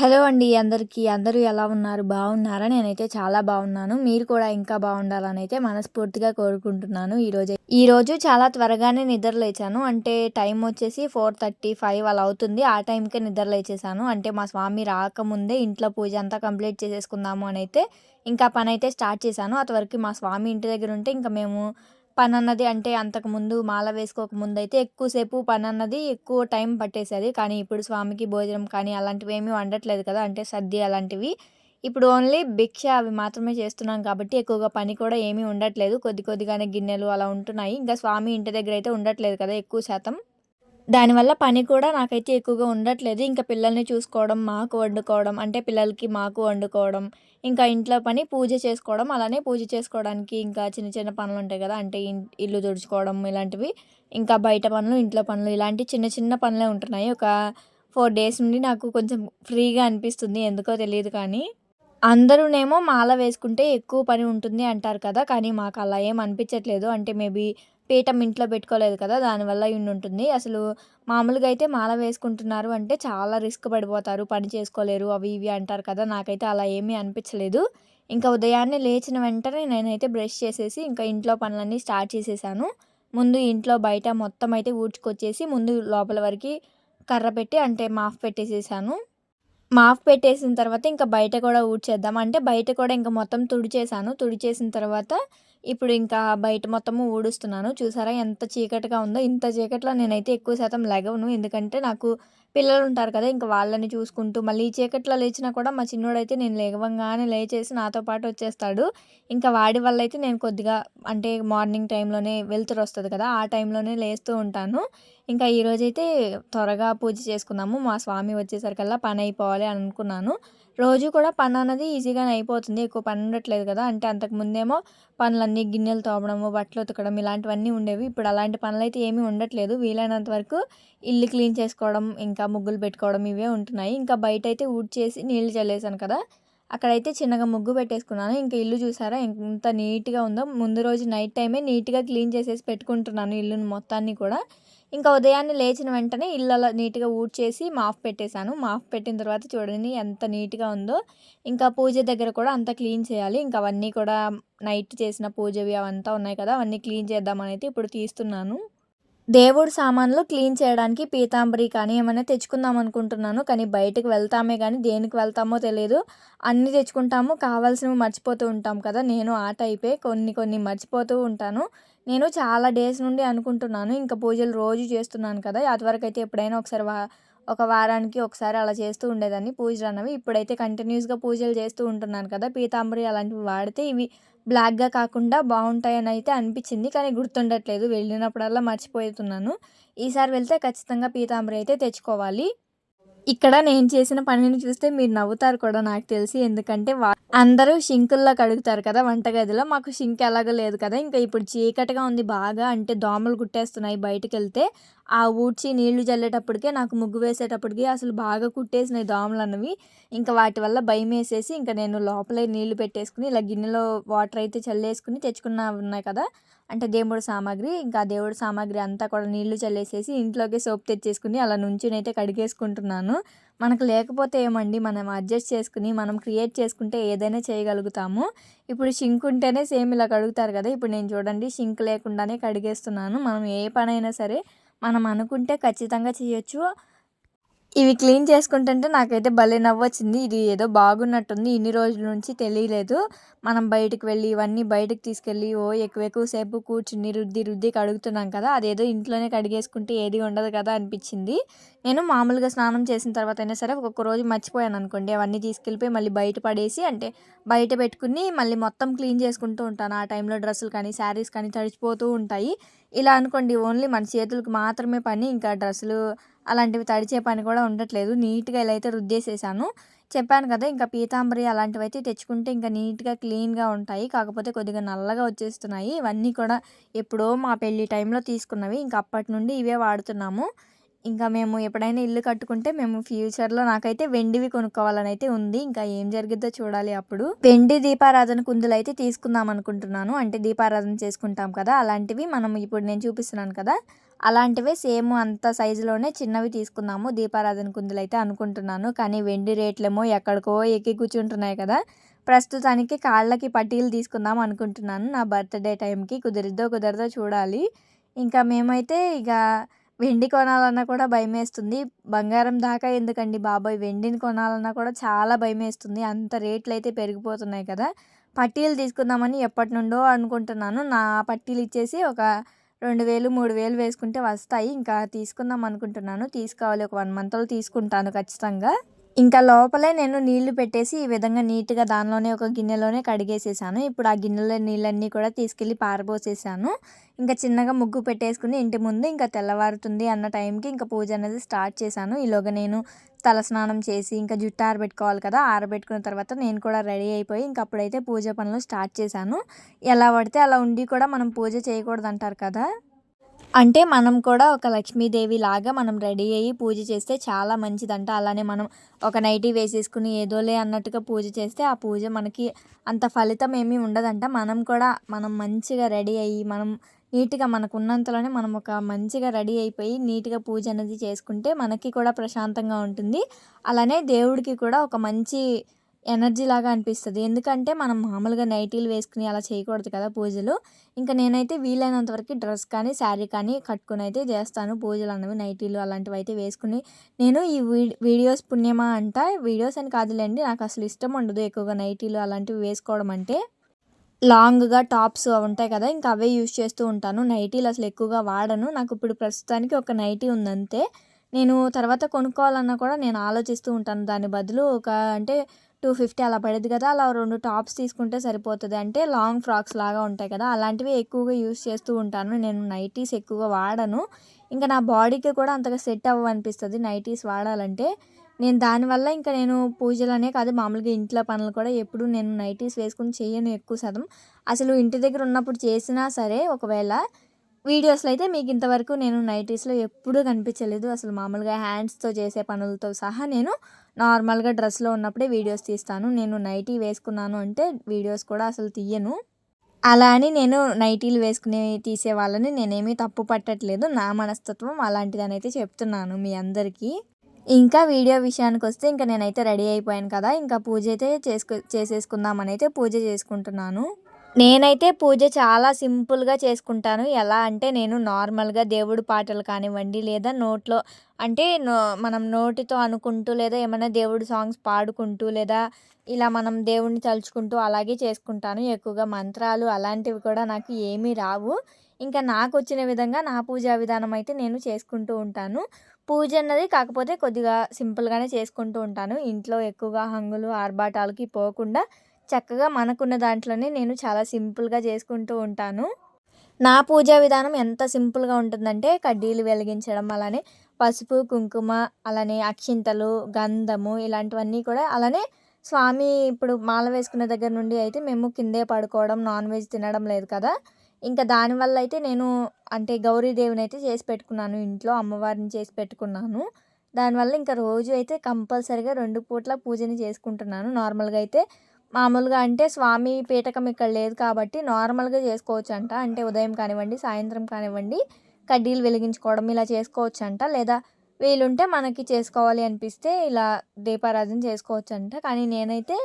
Hello అండి అందరికీ. అందరూ ఎలా ఉన్నారు? బాగున్నారా? నేనైతే చాలా బాగున్నాను. మీరు కూడా ఇంకా బాగుండాలని అయితే మనస్ఫూర్తిగా కోరుకుంటున్నాను ఈరోజు ఈరోజు చాలా త్వరగానే నిద్ర లేచాను. అంటే టైం వచ్చేసి ఫోర్ థర్టీ ఫైవ్ అలా అవుతుంది. ఆ టైంకే నిద్ర లేచేసాను అంటే మా స్వామి రాకముందే ఇంట్లో పూజ అంతా కంప్లీట్ చేసేసుకుందాము అని అయితే ఇంకా పని అయితే స్టార్ట్ చేశాను. అంతవరకు మా స్వామి ఇంటి దగ్గర ఉంటే ఇంకా మేము పని అన్నది అంటే అంతకుముందు మాల వేసుకోక ముందు అయితే ఎక్కువసేపు పని అన్నది ఎక్కువ టైం పట్టేసేది. కానీ ఇప్పుడు స్వామికి భోజనం కానీ అలాంటివి ఏమీ వండట్లేదు కదా అంటే సద్ది అలాంటివి. ఇప్పుడు ఓన్లీ భిక్ష అవి మాత్రమే చేస్తున్నాం కాబట్టి ఎక్కువగా పని కూడా ఏమీ ఉండట్లేదు. కొద్ది కొద్దిగానే గిన్నెలు అలా ఉంటున్నాయి. ఇంకా స్వామి ఇంటి దగ్గర అయితే ఉండట్లేదు కదా ఎక్కువ శాతం. దానివల్ల పని కూడా నాకైతే ఎక్కువగా ఉండట్లేదు. ఇంకా పిల్లల్ని చూసుకోవడం మాకు వండుకోవడం అంటే పిల్లలకి మాకు వండుకోవడం ఇంకా ఇంట్లో పని పూజ చేసుకోవడం అలానే పూజ చేసుకోవడానికి ఇంకా చిన్న చిన్న పనులు ఉంటాయి కదా. అంటే ఇల్లు తుడుచుకోవడం ఇలాంటివి. ఇంకా బయట పనులు ఇంట్లో పనులు ఇలాంటి చిన్న చిన్న పనులే ఉంటున్నాయి. ఒక ఫోర్ డేస్ నుండి నాకు కొంచెం ఫ్రీగా అనిపిస్తుంది. ఎందుకో తెలియదు కానీ అందరూనేమో మాల వేసుకుంటే ఎక్కువ పని ఉంటుంది అంటారు కదా కానీ మాకు అలా ఏం అనిపించట్లేదు. అంటే మేబీ పీఠం ఇంట్లో పెట్టుకోలేదు కదా దానివల్ల ఇన్ని ఉంటుంది. అసలు మామూలుగా అయితే మాల వేసుకుంటున్నారు అంటే చాలా రిస్క్ పడిపోతారు. పని చేసుకోలేరు అవి ఇవి అంటారు కదా నాకైతే అలా ఏమీ అనిపించలేదు. ఇంకా ఉదయాన్నే లేచిన వెంటనే నేనైతే బ్రష్ చేసేసి ఇంకా ఇంట్లో పనులన్నీ స్టార్ట్ చేసేసాను. ముందు ఇంట్లో బయట మొత్తం అయితే ఊడ్చుకొచ్చేసి ముందు లోపల వరకు కర్ర పెట్టి అంటే మాఫ్ పెట్టేసేసాను. మాఫ్ పెట్టేసిన తర్వాత ఇంకా బయట కూడా ఊడ్చేద్దాం. అంటే బయట కూడా ఇంకా మొత్తం తుడిచేసాను తుడిచేసిన తర్వాత ఇప్పుడు ఇంకా బయట మొత్తము ఊడుస్తున్నాను. చూసారా ఎంత చీకటిగా ఉందో? ఇంత చీకట్లో నేనైతే ఎక్కువ శాతం లెగవను. ఎందుకంటే నాకు పిల్లలు ఉంటారు కదా ఇంకా వాళ్ళని చూసుకుంటూ మళ్ళీ ఈ చీకట్లో లేచినా కూడా మా చిన్నోడైతే నేను లేగవంగానే లేచేసి నాతో పాటు వచ్చేస్తాడు. ఇంకా వాడి వల్ల అయితే నేను కొద్దిగా అంటే మార్నింగ్ టైంలోనే వెళ్తురు వస్తుంది కదా ఆ టైంలోనే లేస్తూ ఉంటాను. ఇంకా ఈరోజైతే త్వరగా పూజ చేసుకుందాము. మా స్వామి వచ్చేసరికల్లా పని అయిపోవాలి అని అనుకున్నాను. రోజు కూడా పని అన్నది ఈజీగానే అయిపోతుంది. ఎక్కువ పని ఉండట్లేదు కదా. అంటే అంతకు ముందేమో పనులన్నీ గిన్నెలు తోమడము బట్టలు ఉతకడం ఇలాంటివన్నీ ఉండేవి. ఇప్పుడు అలాంటి పనులు అయితే ఏమీ ఉండట్లేదు. వీలైనంత వరకు ఇల్లు క్లీన్ చేసుకోవడం ఇంకా ముగ్గులు పెట్టుకోవడం ఇవే ఉంటున్నాయి. ఇంకా బయట అయితే ఊడ్చేసి నీళ్ళు చల్లేసాను కదా. అక్కడైతే చిన్నగా ముగ్గు పెట్టేసుకున్నాను. ఇంకా ఇల్లు చూసారా? ఎంత నీట్గా ఉందో. ముందు రోజు నైట్ టైమే నీట్గా క్లీన్ చేసేసి పెట్టుకుంటున్నాను ఇల్లును మొత్తాన్ని కూడా. ఇంకా ఉదయాన్నే లేచిన వెంటనే ఇల్లు అలా నీట్గా ఊడ్చేసి మాఫ్ పెట్టేశాను. మాఫ్ పెట్టిన తర్వాత చూడండి ఎంత నీట్గా ఉందో. ఇంకా పూజ దగ్గర కూడా అంతా క్లీన్ చేయాలి. ఇంకా అవన్నీ కూడా నైట్ చేసిన పూజవి అవంతా ఉన్నాయి కదా అవన్నీ క్లీన్ చేద్దామని అయితే ఇప్పుడు తీస్తున్నాను. దేవుడు సామాన్లు క్లీన్ చేయడానికి పీతాంబరి కానీ ఏమైనా తెచ్చుకుందాం అనుకుంటున్నాను. కానీ బయటకు వెళ్తామే కానీ దేనికి వెళ్తామో తెలియదు అన్నీ తెచ్చుకుంటాము. కావాల్సినవి మర్చిపోతూ ఉంటాం కదా. నేను ఆ టైపే కొన్ని కొన్ని మర్చిపోతూ ఉంటాను. నేను చాలా డేస్ నుండి అనుకుంటున్నాను. ఇంకా పూజలు రోజు చేస్తున్నాను కదా. అదివరకు అయితే ఎప్పుడైనా ఒకసారి వా ఒక వారానికి ఒకసారి అలా చేస్తూ ఉండేదాన్ని పూజలు అన్నవి. ఇప్పుడైతే కంటిన్యూస్గా పూజలు చేస్తూ ఉంటున్నాను కదా. పీతాంబరి అలాంటివి వాడితే ఇవి బ్లాక్గా కాకుండా బాగుంటాయని అయితే అనిపించింది. కానీ గుర్తుండట్లేదు. వెళ్ళినప్పుడల్లా మర్చిపోతున్నాను. ఈసారి వెళ్తే ఖచ్చితంగా పీతాంబరి అయితే తెచ్చుకోవాలి. ఇక్కడ నేను చేసిన పనిని చూస్తే మీరు నవ్వుతారు కూడా నాకు తెలిసి. ఎందుకంటే అందరూ షింకుల్లో కడుగుతారు కదా వంటగదిలో. మాకు షింక్ ఎలాగో లేదు కదా. ఇంకా ఇప్పుడు చీకటిగా ఉంది బాగా. అంటే దోమలు కుట్టేస్తున్నాయి బయటకు వెళ్తే. ఆ ఊడ్చి నీళ్ళు చల్లేటప్పటికే నాకు ముగ్గు వేసేటప్పటికి అసలు బాగా కుట్టేసినాయి దోమలు అన్నవి. ఇంకా వాటి వల్ల భయం వేసేసి ఇంకా నేను లోపలే నీళ్ళు పెట్టేసుకుని ఇలా గిన్నెలో వాటర్ అయితే చల్లేసుకుని తెచ్చుకున్న ఉన్నాయి కదా. అంటే దేవుడు సామాగ్రి ఇంకా దేవుడు సామాగ్రి అంతా కూడా నీళ్ళు చల్లేసేసి ఇంట్లోకి సోప్ తెచ్చేసుకుని అలా నుంచునైతే కడిగేసుకుంటున్నాను. మనకు లేకపోతే ఏమండి? మనం అడ్జస్ట్ చేసుకుని మనం క్రియేట్ చేసుకుంటే ఏదైనా చేయగలుగుతాము. ఇప్పుడు షింక్ ఉంటేనే సేమ్ ఇలా కడుగుతారు కదా? ఇప్పుడు నేను చూడండి షింక్ లేకుండానే కడిగేస్తున్నాను. మనం ఏ పనైనా సరే మనం అనుకుంటే ఖచ్చితంగా చేయొచ్చు. ఇవి క్లీన్ చేసుకుంటుంటే నాకైతే భలే నవ్వొచ్చింది. ఇది ఏదో బాగున్నట్టుంది. ఇన్ని రోజుల నుంచి తెలియలేదు. మనం బయటకు వెళ్ళి ఇవన్నీ బయటకు తీసుకెళ్ళి ఓ ఎక్కువ ఎక్కువ సేపు కూర్చుని రుద్ది రుద్ది కడుగుతున్నాం కదా అదేదో ఇంట్లోనే కడిగేసుకుంటే ఏది ఉండదు కదా అనిపించింది. నేను మామూలుగా స్నానం చేసిన తర్వాత అయినా సరే ఒక్కొక్క రోజు మర్చిపోయాను అనుకోండి. అవన్నీ తీసుకెళ్ళిపోయి మళ్ళీ బయట పడేసి అంటే బయట పెట్టుకుని మళ్ళీ మొత్తం క్లీన్ చేసుకుంటూ ఉంటాను. ఆ టైంలో డ్రెస్సులు కానీ శారీస్ కానీ తడిచిపోతూ ఉంటాయి. ఇలా అనుకోండి ఓన్లీ మన చేతులకు మాత్రమే పని. ఇంకా డ్రెస్సులు అలాంటివి తడిచే పని కూడా ఉండట్లేదు. నీట్గా ఇలా అయితే రుద్దేసేసాను. చెప్పాను కదా ఇంకా పీతాంబరి అలాంటివి అయితే తెచ్చుకుంటే ఇంకా నీట్గా క్లీన్గా ఉంటాయి. కాకపోతే కొద్దిగా నల్లగా వచ్చేస్తున్నాయి. ఇవన్నీ కూడా ఎప్పుడో మా పెళ్ళి టైంలో తీసుకున్నవి. ఇంకా అప్పటి నుండి ఇవే వాడుతున్నాము. ఇంకా మేము ఎప్పుడైనా ఇల్లు కట్టుకుంటే మేము ఫ్యూచర్లో నాకైతే వెండివి కొనుక్కోవాలని అయితే ఉంది. ఇంకా ఏం జరిగిద్దో చూడాలి అప్పుడు. వెండి దీపారాధన కుందులు అయితే తీసుకుందాం అనుకుంటున్నాను. అంటే దీపారాధన చేసుకుంటాం కదా అలాంటివి. మనం ఇప్పుడు నేను చూపిస్తున్నాను కదా అలాంటివే సేమ్ అంత సైజులోనే చిన్నవి తీసుకుందాము. దీపారాధన కుందులు అయితే అనుకుంటున్నాను. కానీ వెండి రేట్లేమో ఎక్కడికో ఎక్కి కూర్చుంటున్నాయి కదా. ప్రస్తుతానికి కాళ్ళకి పట్టీలు తీసుకుందాం అనుకుంటున్నాను. నా బర్త్డే టైంకి కుదిరిద్దో కుదరదో చూడాలి. ఇంకా మేమైతే ఇక వెండి కొనాలన్నా కూడా భయమేస్తుంది. బంగారం దాకా ఎందుకండి బాబాయ్? వెండిని కొనాలన్నా కూడా చాలా భయమేస్తుంది. అంత రేట్లు అయితే పెరిగిపోతున్నాయి కదా. పట్టీలు తీసుకుందామని ఎప్పటి నుండో అనుకుంటున్నాను. నా పట్టీలు ఇచ్చేసి ఒక రెండు వేలు మూడు వేలు వేసుకుంటే వస్తాయి. ఇంకా తీసుకుందాం అనుకుంటున్నాను. తీసుకోవాలి. ఒక వన్ మంత్లో తీసుకుంటాను ఖచ్చితంగా. ఇంకా లోపలే నేను నీళ్ళు పెట్టేసి ఈ విధంగా నీట్గా దానిలోనే ఒక గిన్నెలోనే కడిగేసేసాను. ఇప్పుడు ఆ గిన్నెలో నీళ్ళన్నీ కూడా తీసుకెళ్ళి పారబోసేసాను. ఇంకా చిన్నగా ముగ్గు పెట్టేసుకుని ఇంటి ముందు ఇంకా తెల్లవారుతుంది అన్న టైంకి ఇంకా పూజ అనేది స్టార్ట్ చేశాను. ఈలోగా నేను తలస్నానం చేసి ఇంకా జుట్టు ఆరబెట్టుకోవాలి కదా ఆరబెట్టుకున్న తర్వాత నేను కూడా రెడీ అయిపోయి ఇంక అప్పుడైతే పూజ పనులు స్టార్ట్ చేశాను. ఎలా పడితే అలా ఉండి కూడా మనం పూజ చేయకూడదు అంటారు కదా. అంటే మనం కూడా ఒక లక్ష్మీదేవి లాగా మనం రెడీ అయ్యి పూజ చేస్తే చాలా మంచిదంట. అలానే మనం ఒక నైటీ వేసేసుకుని ఏదోలే అన్నట్టుగా పూజ చేస్తే ఆ పూజ మనకి అంత ఫలితం ఏమీ ఉండదంట. మనం కూడా మనం మంచిగా రెడీ అయ్యి మనం నీట్గా మనకు ఉన్నంతలోనే మనం ఒక మంచిగా రెడీ అయిపోయి నీట్గా పూజ అనేది చేసుకుంటే మనకి కూడా ప్రశాంతంగా ఉంటుంది. అలానే దేవుడికి కూడా ఒక మంచి ఎనర్జీ లాగా అనిపిస్తుంది. ఎందుకంటే మనం మామూలుగా నైటీలు వేసుకుని అలా చేయకూడదు కదా పూజలు. ఇంకా నేనైతే వీలైనంత వరకు డ్రెస్ కానీ శారీ కానీ కట్టుకుని అయితే చేస్తాను. పూజలు అన్నవి నైటీలు అలాంటివి అయితే వేసుకుని నేను ఈ వీడియోస్ పుణ్యమా అంట వీడియోస్ అని కాదులేండి. నాకు అసలు ఇష్టం ఉండదు ఎక్కువగా నైటీలు అలాంటివి వేసుకోవడం అంటే. లాంగ్గా టాప్స్ ఉంటాయి కదా ఇంకా అవే యూస్ చేస్తూ ఉంటాను. నైటీలు అసలు ఎక్కువగా వాడను. నాకు ఇప్పుడు ప్రస్తుతానికి ఒక నైటీ ఉందంతే. నేను తర్వాత కొనుక్కోవాలన్నా కూడా నేను ఆలోచిస్తూ ఉంటాను. దాని బదులు ఒక అంటే టూ ఫిఫ్టీ అలా పడేది కదా అలా రెండు టాప్స్ తీసుకుంటే సరిపోతుంది. అంటే లాంగ్ ఫ్రాక్స్ లాగా ఉంటాయి కదా అలాంటివి ఎక్కువగా యూస్ చేస్తూ ఉంటాను. నేను నైటీస్ ఎక్కువగా వాడను. ఇంకా నా బాడీకి కూడా అంతగా సెట్ అవ్వనిపిస్తుంది నైటీస్ వాడాలంటే. నేను దానివల్ల ఇంకా నేను పూజలనే కాదు మామూలుగా ఇంట్లో పనులు కూడా ఎప్పుడు నేను నైటీస్ వేసుకుని చేయను ఎక్కువ శాతం. అసలు ఇంటి దగ్గర ఉన్నప్పుడు చేసినా సరే ఒకవేళ వీడియోస్లో అయితే మీకు ఇంతవరకు నేను నైటీస్లో ఎప్పుడూ కనిపించలేదు. అసలు మామూలుగా హ్యాండ్స్తో చేసే పనులతో సహా నేను నార్మల్గా డ్రెస్లో ఉన్నప్పుడే వీడియోస్ తీస్తాను. నేను నైటీ వేసుకున్నాను అంటే వీడియోస్ కూడా అసలు తీయను. అలా అని నేను నైటీలు వేసుకుని తీసే వాళ్ళని నేనేమీ తప్పు పట్టట్లేదు. నా మనస్తత్వం అలాంటిదని అయితే చెప్తున్నాను మీ అందరికీ. ఇంకా వీడియో విషయానికి వస్తే ఇంకా నేనైతే రెడీ అయిపోయాను కదా. ఇంకా పూజ అయితే చేసుకు చేసేసుకుందామని అయితే పూజ చేసుకుంటున్నాను. నేనైతే పూజ చాలా సింపుల్గా చేసుకుంటాను. ఎలా అంటే నేను నార్మల్గా దేవుడు పాటలు కానివ్వండి లేదా నోట్లో అంటే నో మనం నోటితో అనుకుంటూ లేదా ఏమైనా దేవుడు సాంగ్స్ పాడుకుంటూ లేదా ఇలా మనం దేవుడిని తలుచుకుంటూ అలాగే చేసుకుంటాను. ఎక్కువగా మంత్రాలు అలాంటివి కూడా నాకు ఏమీ రావు. ఇంకా నాకు వచ్చిన విధంగా నా పూజా విధానం అయితే నేను చేసుకుంటూ ఉంటాను. పూజ అన్నది కాకపోతే కొద్దిగా సింపుల్గానే చేసుకుంటూ ఉంటాను. ఇంట్లో ఎక్కువగా హంగులు ఆర్భాటాలకి పోకుండా చక్కగా మనకున్న దాంట్లోనే నేను చాలా సింపుల్గా చేసుకుంటూ ఉంటాను. నా పూజా విధానం ఎంత సింపుల్గా ఉంటుందంటే కడ్డీలు వెలిగించడం అలానే పసుపు కుంకుమ అలానే అక్షింతలు గంధము ఇలాంటివన్నీ కూడా అలానే స్వామి ఇప్పుడు మాల వేసుకున్న దగ్గర నుండి అయితే మేము కిందే పడుకోవడం నాన్ వెజ్ తినడం లేదు కదా. ఇంకా దానివల్ల అయితే నేను అంటే గౌరీదేవిని అయితే చేసి పెట్టుకున్నాను. ఇంట్లో అమ్మవారిని చేసి పెట్టుకున్నాను. దానివల్ల ఇంకా రోజు అయితే కంపల్సరిగా రెండు పూట్ల పూజని చేసుకుంటున్నాను. నార్మల్గా అయితే మామూలుగా అంటే స్వామి పీఠకం ఇక్కడ లేదు కాబట్టి నార్మల్గా చేసుకోవచ్చు అంట అంటే ఉదయం కానివ్వండి సాయంత్రం కానివ్వండి కడ్డీలు వెలిగించుకోవడం ఇలా చేసుకోవచ్చు అంట లేదా వీలుంటే మనకి చేసుకోవాలి అనిపిస్తే ఇలా దీపారాధన చేసుకోవచ్చు అంట కానీ నేనైతే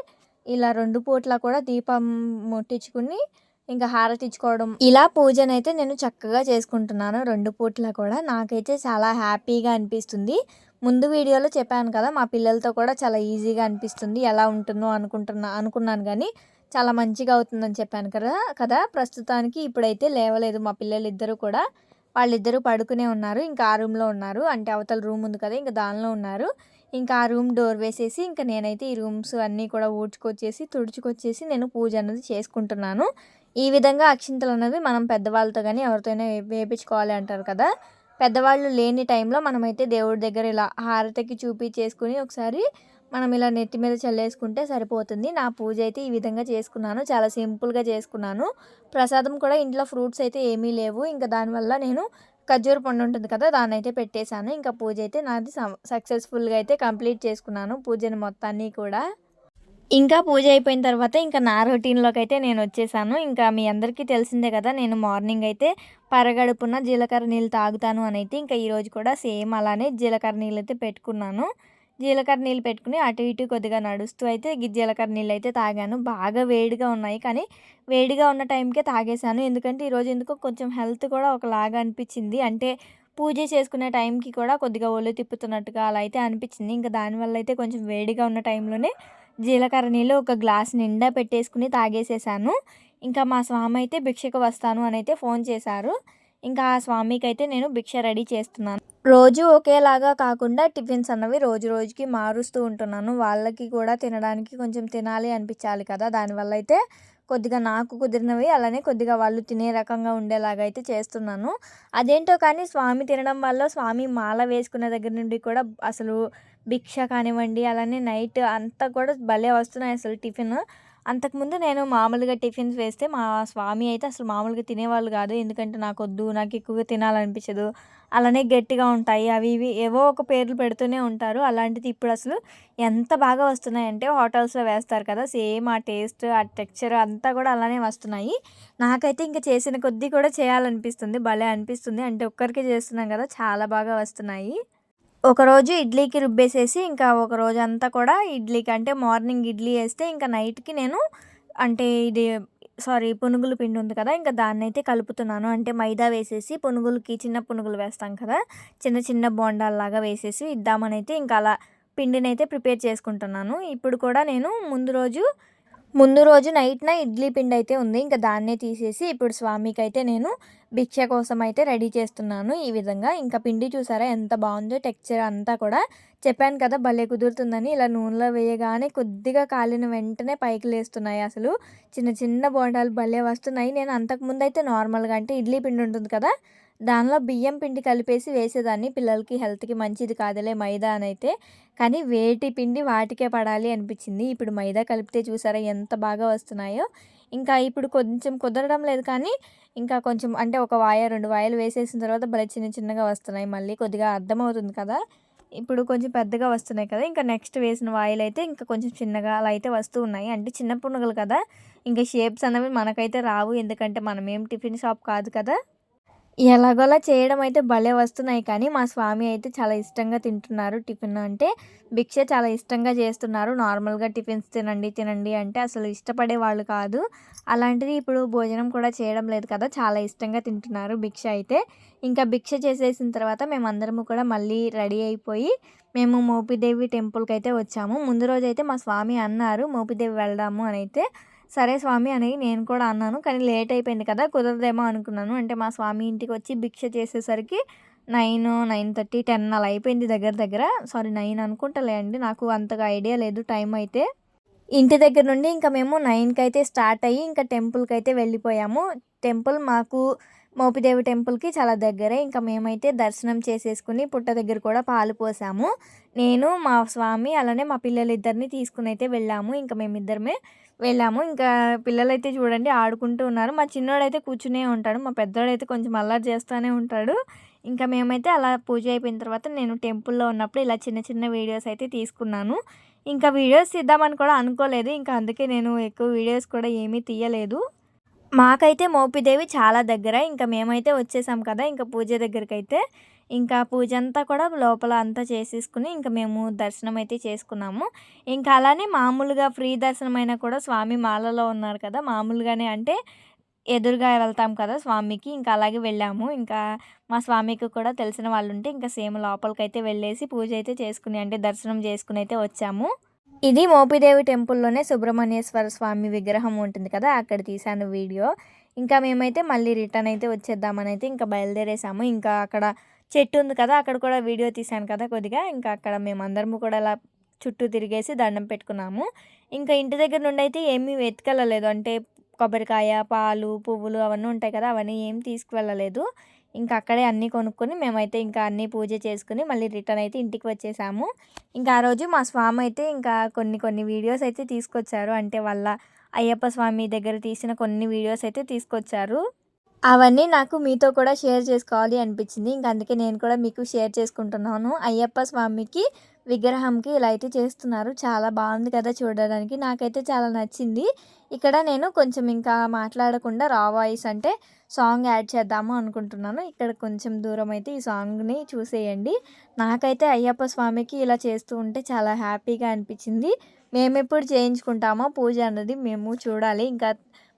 ఇలా రెండు పూట్ల కూడా దీపం ముట్టించుకుని ఇంకా హారతి ఇచ్చుకోవడం ఇలా పూజనైతే నేను చక్కగా చేసుకుంటున్నాను. రెండు పూట్ల కూడా. నాకైతే చాలా హ్యాపీగా అనిపిస్తుంది. ముందు వీడియోలో చెప్పాను కదా మా పిల్లలతో కూడా చాలా ఈజీగా అనిపిస్తుంది. ఎలా ఉంటుందో అనుకుంటున్నా అనుకున్నాను కానీ చాలా మంచిగా అవుతుందని చెప్పాను కదా కదా. ప్రస్తుతానికి ఇప్పుడైతే లేవలేదు మా పిల్లలు ఇద్దరు కూడా. వాళ్ళిద్దరూ పడుకునే ఉన్నారు. ఇంకా ఆ రూమ్లో ఉన్నారు. అంటే అవతల రూమ్ ఉంది కదా ఇంకా దానిలో ఉన్నారు. ఇంకా ఆ రూమ్ డోర్ వేసేసి ఇంకా నేనైతే ఈ రూమ్స్ అన్నీ కూడా ఊడ్చుకొచ్చేసి తుడుచుకొచ్చేసి నేను పూజ అనేది చేసుకుంటున్నాను. ఈ విధంగా అక్షింతలు అనేవి మనం పెద్దవాళ్ళతో కానీ ఎవరితోనే వేపించుకోవాలి అంటారు కదా. పెద్దవాళ్ళు లేని టైంలో మనమైతే దేవుడి దగ్గర ఇలా హారతికి చూపించేసుకుని ఒకసారి మనం ఇలా నెత్తి మీద చల్లేసుకుంటే సరిపోతుంది. నా పూజ అయితే ఈ విధంగా చేసుకున్నాను. చాలా సింపుల్గా చేసుకున్నాను. ప్రసాదం కూడా ఇంట్లో ఫ్రూట్స్ అయితే ఏమీ లేవు. ఇంకా దానివల్ల నేను ఖర్జూర పండు ఉంటుంది కదా దాన్ని అయితే పెట్టేశాను. ఇంకా పూజ అయితే నాది సక్సెస్ఫుల్గా అయితే కంప్లీట్ చేసుకున్నాను పూజని మొత్తాన్ని కూడా. ఇంకా పూజ అయిపోయిన తర్వాత ఇంకా నా రొటీన్‌లోకి అయితే నేను వచ్చేసాను. ఇంకా మీ అందరికీ తెలిసిందే కదా! నేను మార్నింగ్ అయితే పరగడుపున జీలకర్ర నీళ్ళు తాగుతాను అని అయితే ఇంకా ఈరోజు కూడా సేమ్ అలానే జీలకర్ర నీళ్ళైతే పెట్టుకున్నాను. జీలకర్ర నీళ్ళు పెట్టుకుని అటు ఇటు కొద్దిగా నడుస్తూ అయితే జీలకర్ర నీళ్ళు అయితే తాగాను. బాగా వేడిగా ఉన్నాయి. కానీ వేడిగా ఉన్న టైంకే తాగేసాను. ఎందుకంటే ఈరోజు ఎందుకో కొంచెం హెల్త్ కూడా ఒకలాగా అనిపించింది. అంటే పూజ చేసుకునే టైంకి కూడా కొద్దిగా ఒళ్ళు తిప్పుతున్నట్టుగా అలా అయితే అనిపించింది. ఇంకా దానివల్ల అయితే కొంచెం వేడిగా ఉన్న టైంలోనే జీలకర్ర నీళ్ళు ఒక గ్లాస్ నిండా పెట్టేసుకుని తాగేసేసాను. ఇంకా మా స్వామి అయితే భిక్షకు వస్తాను అని అయితే ఫోన్ చేశారు. ఇంకా ఆ స్వామికి అయితే నేను భిక్ష రెడీ చేస్తున్నాను. రోజు ఒకేలాగా కాకుండా టిఫిన్స్ అన్నవి రోజు రోజుకి మారుస్తూ ఉంటున్నాను. వాళ్ళకి కూడా తినడానికి కొంచెం తినాలి అనిపించాలి కదా! దానివల్ల అయితే కొద్దిగా నాకు కుదిరినవి అలానే కొద్దిగా వాళ్ళు తినే రకంగా ఉండేలాగా అయితే చేస్తున్నాను. అదేంటో కానీ స్వామి తినడం వల్ల స్వామి మాల వేసుకున్న దగ్గర నుండి కూడా అసలు భిక్ష కానివ్వండి, అలానే నైట్ అంతా కూడా భలే వస్తున్నాయి అసలు టిఫిన్. అంతకుముందు నేను మామూలుగా టిఫిన్స్ వేస్తే మా స్వామి అయితే అసలు మామూలుగా తినేవాళ్ళు కాదు. ఎందుకంటే నాకొద్దు, నాకు ఎక్కువగా తినాలనిపించదు. అలానే గట్టిగా ఉంటాయి. అవి ఇవి ఏవో ఒక పేర్లు పెడుతూనే ఉంటారు. అలాంటిది ఇప్పుడు అసలు ఎంత బాగా వస్తున్నాయంటే హోటల్స్‌లో వేస్తారు కదా! సేమ్ ఆ టేస్ట్, ఆ టెక్స్చర్ అంతా కూడా అలానే వస్తున్నాయి. నాకైతే ఇంక చేసిన కొద్దీ కూడా చేయాలనిపిస్తుంది. భలే అనిపిస్తుంది. అంటే ఒక్కరికే చేస్తున్నాం కదా! చాలా బాగా వస్తున్నాయి. ఒకరోజు ఇడ్లీకి రుబ్బేసేసి ఇంకా ఒక రోజు అంతా కూడా ఇడ్లీకి అంటే మార్నింగ్ ఇడ్లీ వేస్తే ఇంకా నైట్‌కి నేను అంటే ఇది సారీ పునుగుల పిండి ఉంది కదా! ఇంకా దాన్నైతే కలుపుతున్నాను. అంటే మైదా వేసేసి పునుగులకి చిన్న పునుగులు వేస్తాం కదా! చిన్న చిన్న బోండాల్లాగా వేసేసి ఇద్దామనైతే ఇంకా అలా పిండినైతే ప్రిపేర్ చేసుకుంటున్నాను. ఇప్పుడు కూడా నేను ముందు రోజు ముందు రోజు నైట్‌న ఇడ్లీ పిండి అయితే ఉంది. ఇంక దాన్నే తీసేసి ఇప్పుడు స్వామికి అయితే నేను భిక్ష కోసం అయితే రెడీ చేస్తున్నాను. ఈ విధంగా ఇంకా పిండి చూసారా ఎంత బాగుందో టెక్స్చర్ అంతా కూడా. చెప్పాను కదా భలే కుదురుతుందని. ఇలా నూనెలో వేయగానే కొద్దిగా కాలిన వెంటనే పైకి లేస్తున్నాయి అసలు. చిన్న చిన్న బోండాలు భలే వస్తున్నాయి. నేను అంతకుముందయితే నార్మల్‌గా అంటే ఇడ్లీ పిండి ఉంటుంది కదా! దానిలో బియ్యం పిండి కలిపేసి వేసేదాన్ని. పిల్లలకి హెల్త్‌కి మంచిది కాదులే మైదా అని అయితే కానీ వేటి పిండి వాటికే పడాలి అనిపించింది. ఇప్పుడు మైదా కలిపితే చూసారా ఎంత బాగా వస్తున్నాయో. ఇంకా ఇప్పుడు కొంచెం కుదరడం లేదు కానీ ఇంకా కొంచెం అంటే ఒక వాయ, రెండు వాయలు వేసేసిన తర్వాత భలే చిన్న చిన్నగా వస్తున్నాయి. మళ్ళీ కొద్దిగా అర్థమవుతుంది కదా! ఇప్పుడు కొంచెం పెద్దగా వస్తున్నాయి కదా! ఇంకా నెక్స్ట్ వేసిన వాయలైతే ఇంకా కొంచెం చిన్నగా అలా అయితే వస్తూ ఉన్నాయి. అంటే చిన్న పునుగులు కదా! ఇంకా షేప్స్ అనేవి మనకైతే రావు. ఎందుకంటే మనమేం టిఫిన్ షాప్ కాదు కదా! ఎలాగోలా చేయడం అయితే భలే వస్తున్నాయి కానీ మా స్వామి అయితే చాలా ఇష్టంగా తింటున్నారు టిఫిన్ అంటే భిక్ష చాలా ఇష్టంగా చేస్తున్నారు. నార్మల్‌గా టిఫిన్స్ తినండి, తినండి అంటే అసలు ఇష్టపడే వాళ్ళు కాదు. అలాంటిది ఇప్పుడు భోజనం కూడా చేయడం లేదు కదా! చాలా ఇష్టంగా తింటున్నారు భిక్ష అయితే. ఇంకా భిక్ష చేసేసిన తర్వాత మేమందరము కూడా మళ్ళీ రెడీ అయిపోయి మేము మోపిదేవి టెంపుల్కి అయితే వచ్చాము. ముందు రోజైతే మా స్వామి అన్నారు మోపిదేవి వెళ్దాము అని అయితే సరే స్వామి అని నేను కూడా అన్నాను. కానీ లేట్ అయిపోయింది కదా! కుదరదేమో అనుకున్నాను. అంటే మా స్వామి ఇంటికి వచ్చి భిక్ష చేసేసరికి 9, 9:30, 10 అలా అయిపోయింది దగ్గర దగ్గర. సారీ నైన్ అనుకుంటలే అండి. నాకు అంతగా ఐడియా లేదు టైం అయితే. ఇంటి దగ్గర నుండి ఇంకా మేము నైన్కి అయితే స్టార్ట్ అయ్యి ఇంకా టెంపుల్కి అయితే వెళ్ళిపోయాము. టెంపుల్ మాకు మోపిదేవి టెంపుల్‌కి చాలా దగ్గరే. ఇంకా మేమైతే దర్శనం చేసేసుకుని పుట్ట దగ్గర కూడా పాలు పోసాము. నేను, మా స్వామి అలానే మా పిల్లలిద్దరిని అయితే వెళ్ళాము. ఇంకా మేమిద్దరమే వెళ్ళాము. ఇంకా పిల్లలైతే చూడండి ఆడుకుంటూ ఉన్నారు. మా చిన్నోడైతే కూర్చునే ఉంటాడు. మా పెద్దోడైతే కొంచెం అల్లరి చేస్తూనే ఉంటాడు. ఇంకా మేమైతే అలా పూజ అయిపోయిన తర్వాత నేను టెంపుల్‌లో ఉన్నప్పుడు ఇలా చిన్న చిన్న వీడియోస్ అయితే తీసుకున్నాను. ఇంకా వీడియోస్ తీద్దామని కూడా అనుకోలేదు. ఇంకా అందుకే నేను ఎక్కువ వీడియోస్ కూడా ఏమీ తీయలేదు. మాకైతే మోపిదేవి చాలా దగ్గర. ఇంకా మేమైతే వచ్చేసాం కదా! ఇంకా పూజ దగ్గరికైతే. ఇంకా పూజ అంతా కూడా లోపల అంతా చేసేసుకుని ఇంకా మేము దర్శనం అయితే చేసుకున్నాము. ఇంకా అలానే మామూలుగా ఫ్రీ దర్శనం అయినా కూడా స్వామి మాలలో ఉన్నారు కదా! మామూలుగానే అంటే ఎదురుగా వెళ్తాం కదా స్వామికి. ఇంకా అలాగే వెళ్ళాము. ఇంకా మా స్వామికి కూడా తెలిసిన వాళ్ళు ఉంటే ఇంకా సేమ్ లోపలికైతే వెళ్ళేసి పూజ అయితే చేసుకుని అంటే దర్శనం చేసుకుని అయితే వచ్చాము. ఇది మోపిదేవి టెంపుల్‌లోనే సుబ్రహ్మణ్యేశ్వర స్వామి విగ్రహం ఉంటుంది కదా! అక్కడ తీశాను వీడియో. ఇంకా మేమైతే మళ్ళీ రిటర్న్ అయితే వచ్చేద్దామనైతే ఇంకా బయలుదేరేసాము. ఇంకా అక్కడ చెట్టు ఉంది కదా! అక్కడ కూడా వీడియో తీశాను కదా కొద్దిగా. ఇంకా అక్కడ మేమందరము కూడా అలా చుట్టూ తిరిగేసి దండం పెట్టుకున్నాము. ఇంకా ఇంటి దగ్గర నుండి అయితే ఏమీ వెతికెళ్ళలేదు. అంటే కొబ్బరికాయ, పాలు, పువ్వులు అవన్నీ ఉంటాయి కదా! అవన్నీ ఏం తీసుకువెళ్ళలేదు. ఇంకా అక్కడే అన్నీ కొనుక్కొని మేమైతే ఇంకా అన్నీ పూజ చేసుకుని మళ్ళీ రిటర్న్ అయితే ఇంటికి వచ్చేసాము. ఇంకా ఆ రోజు మా స్వామి అయితే ఇంకా కొన్ని కొన్ని వీడియోస్ అయితే తీసుకొచ్చారు. అంటే వాళ్ళ అయ్యప్ప స్వామి దగ్గర తీసిన కొన్ని వీడియోస్ అయితే తీసుకొచ్చారు. అవన్నీ నాకు మీతో కూడా షేర్ చేసుకోవాలి అనిపించింది. ఇంక అందుకే నేను కూడా మీకు షేర్ చేసుకుంటున్నాను. అయ్యప్ప స్వామికి విగ్రహంకి ఇలా అయితే చేస్తున్నారు. చాలా బాగుంది కదా చూడడానికి. నాకైతే చాలా నచ్చింది. ఇక్కడ నేను కొంచెం ఇంకా మాట్లాడకుండా రా వాయిస్ అంటే సాంగ్ యాడ్ చేద్దాము అనుకుంటున్నాను. ఇక్కడ కొంచెం దూరం అయితే ఈ సాంగ్ని చూసేయండి. నాకైతే అయ్యప్ప స్వామికి ఇలా చేస్తూ ఉంటే చాలా హ్యాపీగా అనిపించింది. మేము ఎప్పుడు చేయించుకుంటామో పూజ అన్నది మేము చూడాలి. ఇంకా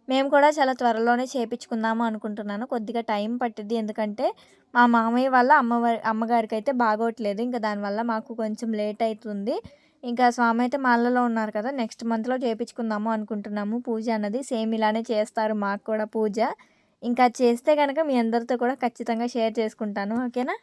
మేము కూడా చాలా త్వరలోనే చేయించుకుందాము అనుకుంటున్నాను. కొద్దిగా టైం పట్టింది ఎందుకంటే మా మామయ్య వాళ్ళ అమ్మవారి అమ్మగారికి అయితే బాగోట్లేదు. ఇంకా దానివల్ల మాకు కొంచెం లేట్ అవుతుంది ఇంకా స్వామి అయితే మాలలో ఉన్నారు కదా నెక్స్ట్ మంత్లో చేయించుకుందాము అనుకుంటున్నాము. పూజ అన్నది సేమ్ ఇలానే చేస్తారు మాకు కూడా పూజ. ఇంకా చేస్తే కనుక మీ అందరితో కూడా ఖచ్చితంగా షేర్ చేసుకుంటాను. ఓకేనా?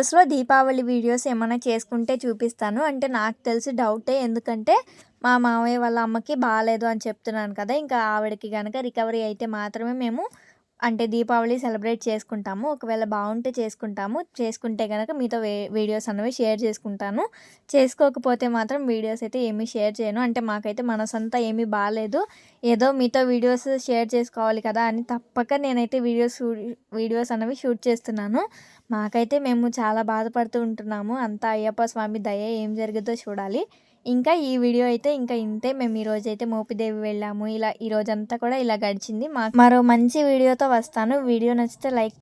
వీడియోస్లో దీపావళి వీడియోస్ ఏమైనా చేసుకుంటే చూపిస్తాను. అంటే నాకు తెలిసి డౌటే. ఎందుకంటే మా మామయ్య వాళ్ళ అమ్మకి బాగాలేదు అని చెప్తున్నాను కదా. ఇంకా ఆవిడకి కనుక రికవరీ అయితే మాత్రమే మేము అంటే దీపావళి సెలబ్రేట్ చేసుకుంటాము. ఒకవేళ బాగుంటే చేసుకుంటాము. చేసుకుంటే కనుక మీతో వీడియోస్ అనేవి షేర్ చేసుకుంటాను. చేసుకోకపోతే మాత్రం వీడియోస్ అయితే ఏమీ షేర్ చేయను. అంటే మాకైతే మనసంతా ఏమీ బాగాలేదు ఏదో మీతో వీడియోస్ షేర్ చేసుకోవాలి కదా అని తప్పక నేనైతే వీడియోస్ వీడియోస్ అనేవి షూట్ చేస్తున్నాను. మాకైతే మేము చాలా బాధపడుతూ ఉంటున్నాము. అంతా అయ్యప్ప స్వామి దయ ఏం జరిగిందో చూడాలి. ఇంకా ఈ వీడియో అయితే ఇంకా ఇంతే. మేము ఈరోజు అయితే మోపిదేవి వెళ్ళాము. ఇలా ఈ రోజంతా కూడా ఇలా గడిచింది మా మరో మంచి వీడియోతో వస్తాను. వీడియో నచ్చితే లైక్